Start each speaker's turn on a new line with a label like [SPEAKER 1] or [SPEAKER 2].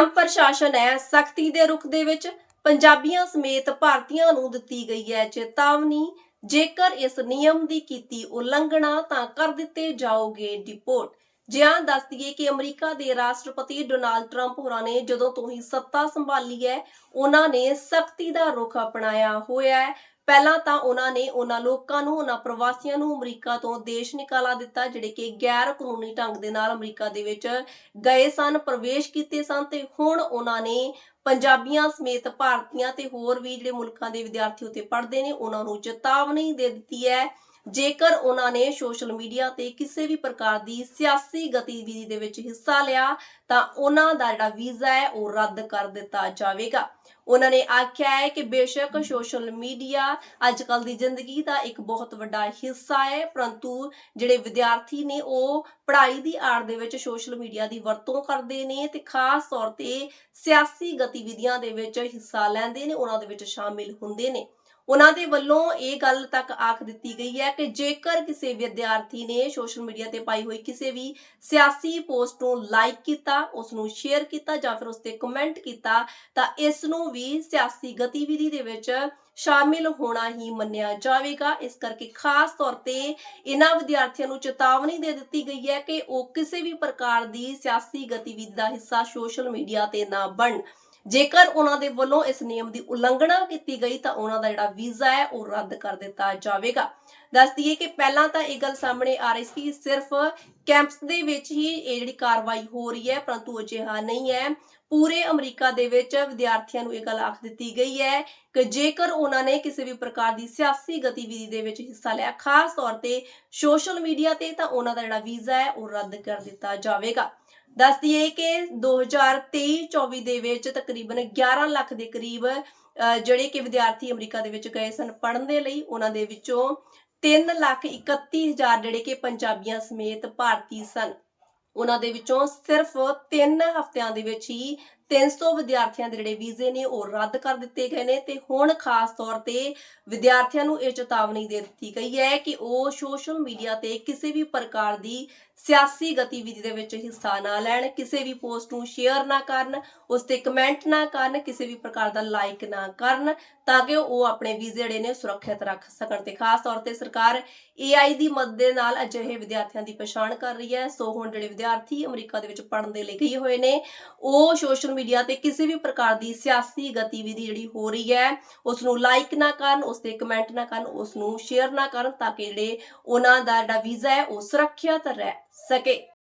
[SPEAKER 1] Trump ਪ੍ਰਸ਼ਾਸਨ ਹੈ, ਸਖਤੀ ਦੇ ਰੁਖ ਦੇ ਵਿੱਚ ਪੰਜਾਬੀਆਂ ਸਮੇਤ ਭਾਰਤੀਆਂ ਨੂੰ ਦਿੱਤੀ ਗਈ ਹੈ ਚੇਤਾਵਨੀ। ਜੇਕਰ ਇਸ ਨਿਯਮ ਦੀ ਕੀਤੀ ਉਲੰਘਣਾ ਤਾਂ ਕਰ ਦਿੱਤੇ ਜਾਓਗੇ ਡਿਪੋਰਟ। ਜਿਹਾਂ ਦੱਸ ਦਈਏ ਕਿ ਅਮਰੀਕਾ ਦੇ ਰਾਸ਼ਟਰਪਤੀ ਡੋਨਾਲਡ ਟਰੰਪ ਹੋਰਾਂ ਨੇ ਜਦੋਂ ਤੋਂ ਹੀ ਸੱਤਾ ਸੰਭਾਲੀ ਹੈ, ਉਹਨਾਂ ਨੇ ਸਖਤੀ ਦਾ ਰੁਖ ਅਪਣਾਇਆ ਹੋਇਆ ਹੈ। ਪਹਿਲਾਂ ਤਾਂ ਉਹਨਾਂ ਨੇ ਉਹਨਾਂ ਲੋਕਾਂ ਨੂੰ, ਉਹਨਾਂ ਪ੍ਰਵਾਸੀਆਂ ਨੂੰ ਅਮਰੀਕਾ ਤੋਂ ਦੇਸ਼ ਨਿਕਾਲਾ ਦਿੱਤਾ, ਜਿਹੜੇ ਕਿ ਗੈਰ ਕਾਨੂੰਨੀ ਢੰਗ ਦੇ ਨਾਲ ਅਮਰੀਕਾ ਦੇ ਵਿੱਚ ਗਏ ਸਨ, ਪ੍ਰਵੇਸ਼ ਕੀਤੇ ਸਨ ਤੇ ਹੁਣ ਉਹਨਾਂ ਨੇ ਪੰਜਾਬੀਆਂ ਸਮੇਤ ਭਾਰਤੀਆਂ ਤੇ ਹੋਰ ਵੀ ਜਿਹੜੇ ਮੁਲਕਾਂ ਦੇ ਵਿਦਿਆਰਥੀ ਉੱਤੇ ਪੜ੍ਹਦੇ ਨੇ, ਉਹਨਾਂ ਨੂੰ ਚੇਤਾਵਨੀ ਦੇ ਦਿੱਤੀ ਹੈ। ਜੇਕਰ ਉਹਨਾਂ ਨੇ ਸੋਸ਼ਲ ਮੀਡੀਆ ਤੇ ਕਿਸੇ ਵੀ ਪ੍ਰਕਾਰ ਦੀ ਸਿਆਸੀ ਗਤੀਵਿਧੀ ਦੇ ਵਿੱਚ ਹਿੱਸਾ ਲਿਆ, ਤਾਂ ਉਹਨਾਂ ਦਾ ਜਿਹੜਾ ਵੀਜ਼ਾ ਹੈ ਉਹ ਰੱਦ ਕਰ ਦਿੱਤਾ ਜਾਵੇਗਾ। ਉਹਨਾਂ ਨੇ ਆਖਿਆ ਹੈ ਕਿ ਬੇਸ਼ੱਕ ਸੋਸ਼ਲ ਮੀਡੀਆ ਅੱਜ ਕੱਲ ਦੀ ਜ਼ਿੰਦਗੀ ਦਾ ਇੱਕ ਬਹੁਤ ਵੱਡਾ ਹਿੱਸਾ ਹੈ, ਪਰੰਤੂ ਜਿਹੜੇ ਵਿਦਿਆਰਥੀ ਨੇ ਉਹ ਪੜ੍ਹਾਈ ਦੀ ਆੜ ਦੇ ਵਿੱਚ ਸੋਸ਼ਲ ਮੀਡੀਆ ਦੀ ਵਰਤੋਂ ਕਰਦੇ ਨੇ ਤੇ ਖਾਸ ਤੌਰ ਤੇ ਸਿਆਸੀ ਗਤੀਵਿਧੀਆਂ ਦੇ ਵਿੱਚ ਹਿੱਸਾ ਲੈਂਦੇ ਨੇ, ਉਹਨਾਂ ਦੇ ਵਿੱਚ ਸ਼ਾਮਿਲ ਹੁੰਦੇ ਨੇ। ਉਹਨਾਂ ਦੇ ਵੱਲੋਂ ਇਹ ਗੱਲ ਤੱਕ ਆਖ ਦਿੱਤੀ ਗਈ ਹੈ ਕਿ ਜੇਕਰ ਕਿਸੇ ਵਿਦਿਆਰਥੀ ਨੇ ਸੋਸ਼ਲ ਮੀਡੀਆ ਤੇ ਪਾਈ ਹੋਈ ਕਿਸੇ ਵੀ ਸਿਆਸੀ ਪੋਸਟ ਨੂੰ ਲਾਈਕ ਕੀਤਾ ਉਸ ਨੂੰ ਸ਼ੇਅਰ ਕੀਤਾ ਜਾਂ ਫਿਰ ਉਸ ਤੇ ਕਮੈਂਟ ਕੀਤਾ, ਤਾਂ ਇਸ ਨੂੰ ਵੀ ਸਿਆਸੀ ਗਤੀਵਿਧੀ ਦੇ ਵਿੱਚ ਸ਼ਾਮਿਲ ਹੋਣਾ ਹੀ ਮੰਨਿਆ ਜਾਵੇਗਾ। ਇਸ ਕਰਕੇ ਖਾਸ ਤੌਰ ਤੇ ਇਹਨਾਂ ਵਿਦਿਆਰਥੀਆਂ ਨੂੰ ਚੇਤਾਵਨੀ ਦੇ ਦਿੱਤੀ ਗਈ ਹੈ ਕਿ ਉਹ ਕਿਸੇ ਵੀ ਪ੍ਰਕਾਰ ਦੀ ਸਿਆਸੀ ਗਤੀਵਿਧੀ ਦਾ ਹਿੱਸਾ ਸੋਸ਼ਲ ਮੀਡੀਆ ਤੇ ਨਾ ਬਣ ਜੇਕਰ ਉਹਨਾਂ ਦੇ ਵੱਲੋਂ ਇਸ ਨਿਯਮ ਦੀ ਉਲੰਘਣਾ ਕੀਤੀ ਗਈ ਤਾਂ ਉਹਨਾਂ ਦਾ ਜਿਹੜਾ ਵੀਜ਼ਾ ਹੈ ਉਹ ਰੱਦ ਕਰ ਦਿੱਤਾ ਜਾਵੇਗਾ। ਦੱਸ ਦਈਏ ਕਿ ਪਹਿਲਾਂ ਤਾਂ ਇਹ ਗੱਲ ਸਾਹਮਣੇ ਆ ਰਹੀ ਸੀ, ਸਿਰਫ ਕੈਂਪਸ ਦੇ ਵਿੱਚ ਹੀ ਇਹ ਜਿਹੜੀ ਕਾਰਵਾਈ ਹੋ ਰਹੀ ਹੈ, ਪਰੰਤੂ ਅਜਿਹਾ ਨਹੀਂ ਹੈ। ਪੂਰੇ ਅਮਰੀਕਾ ਦੇ ਵਿੱਚ ਵਿਦਿਆਰਥੀਆਂ ਨੂੰ ਇਹ ਗੱਲ ਆਖ ਦਿੱਤੀ ਗਈ ਹੈ ਕਿ ਜੇਕਰ ਉਹਨਾਂ ਨੇ ਕਿਸੇ ਵੀ ਪ੍ਰਕਾਰ ਦੀ ਸਿਆਸੀ ਗਤੀਵਿਧੀ ਦੇ ਵਿੱਚ ਹਿੱਸਾ ਲਿਆ, ਖਾਸ ਤੌਰ ਤੇ ਸੋਸ਼ਲ ਮੀਡੀਆ ਤੇ, ਤਾਂ ਉਹਨਾਂ ਦਾ ਜਿਹੜਾ ਵੀਜ਼ਾ ਹੈ ਉਹ ਰੱਦ ਕਰ ਦਿੱਤਾ ਜਾਵੇਗਾ। ਦੱਸ ਦਈਏ ਕਿ 2023-24 ਦੇ ਵਿੱਚ ਤਕਰੀਬਨ 11 ਲੱਖ ਦੇ ਕਰੀਬ ਅਹ, ਜਿਹੜੇ ਕਿ ਵਿਦਿਆਰਥੀ ਅਮਰੀਕਾ ਦੇ ਵਿੱਚ ਗਏ ਸਨ ਪੜ੍ਹਨ ਦੇ ਲਈ। ਉਹਨਾਂ ਦੇ ਵਿੱਚੋਂ 3 ਲੱਖ 31 ਹਜ਼ਾਰ ਜਿਹੜੇ ਕਿ ਪੰਜਾਬੀਆਂ ਸਮੇਤ ਭਾਰਤੀ ਸਨ। ਉਹਨਾਂ ਦੇ ਵਿੱਚੋਂ ਸਿਰਫ 3 ਹਫ਼ਤਿਆਂ ਦੇ ਵਿੱਚ ਹੀ 300 ਵਿਦਿਆਰਥੀਆਂ ਦੇ ਜਿਹੜੇ ਵੀਜ਼ੇ ਨੇ ਉਹ ਰੱਦ ਕਰ ਦਿੱਤੇ ਗਏ ਨੇ ਤੇ ਹੁਣ ਖਾਸ ਤੌਰ ਤੇ ਵਿਦਿਆਰਥੀਆਂ ਨੂੰ ਇਹ ਚੇਤਾਵਨੀ ਦੇ ਦਿੱਤੀ ਗਈ ਹੈ ਕਿ ਉਹ ਸੋਸ਼ਲ ਮੀਡੀਆ ਤੇ ਕਿਸੇ ਵੀ ਪ੍ਰਕਾਰ ਦੀ ਸਿਆਸੀ ਗਤੀਵਿਧੀ ਦੇ ਵਿੱਚ ਹਿੱਸਾ ਨਾ ਲੈਣ, ਕਿਸੇ ਵੀ ਪੋਸਟ ਨੂੰ ਸ਼ੇਅਰ ਨਾ ਕਰਨ, ਉਸ ਤੇ ਕਮੈਂਟ ਨਾ ਕਰਨ, ਕਿਸੇ ਵੀ ਪ੍ਰਕਾਰ ਦਾ ਲਾਈਕ ਨਾ ਕਰਨ ਤਾਂ ਕਿ ਉਹ ਆਪਣੇ ਵੀਜ਼ੇ ਜਿਹੜੇ ਨੇ ਸੁਰੱਖਿਅਤ ਰੱਖ ਸਕਣ ਤੇ ਖਾਸ ਤੌਰ ਤੇ ਸਰਕਾਰ AI ਦੀ ਮਦਦ ਦੇ ਨਾਲ ਅਜਿਹੇ ਵਿਦਿਆਰਥੀਆਂ ਦੀ ਪਛਾਣ ਕਰ ਰਹੀ ਹੈ। ਸੋ ਹੁਣ ਜਿਹੜੇ ਵਿਦਿਆਰਥੀ ਅਮਰੀਕਾ ਦੇ ਵਿੱਚ ਪੜ੍ਹਨ ਦੇ ਲਈ ਗਏ ਹੋਏ ਨੇ, ਉਹ ਸੋਸ਼ਲ ਮੀਡੀਆ ਤੇ ਕਿਸੇ ਵੀ ਪ੍ਰਕਾਰ ਦੀ ਸਿਆਸੀ ਗਤੀਵਿਧੀ ਜਿਹੜੀ ਹੋ ਰਹੀ ਹੈ ਉਸ ਨੂੰ ਲਾਈਕ ਨਾ ਕਰਨ ਉਸ ਤੇ ਕਮੈਂਟ ਨਾ ਕਰਨ ਉਸ ਨੂੰ ਸ਼ੇਅਰ ਨਾ ਕਰਨ, ਤਾਂ ਕਿ ਜਿਹੜੇ ਉਹਨਾਂ ਦਾ ਜਿਹੜਾ ਵੀਜ਼ਾ ਹੈ ਉਹ ਸੁਰੱਖਿਅਤ ਰਹਿ ਸਕੇ।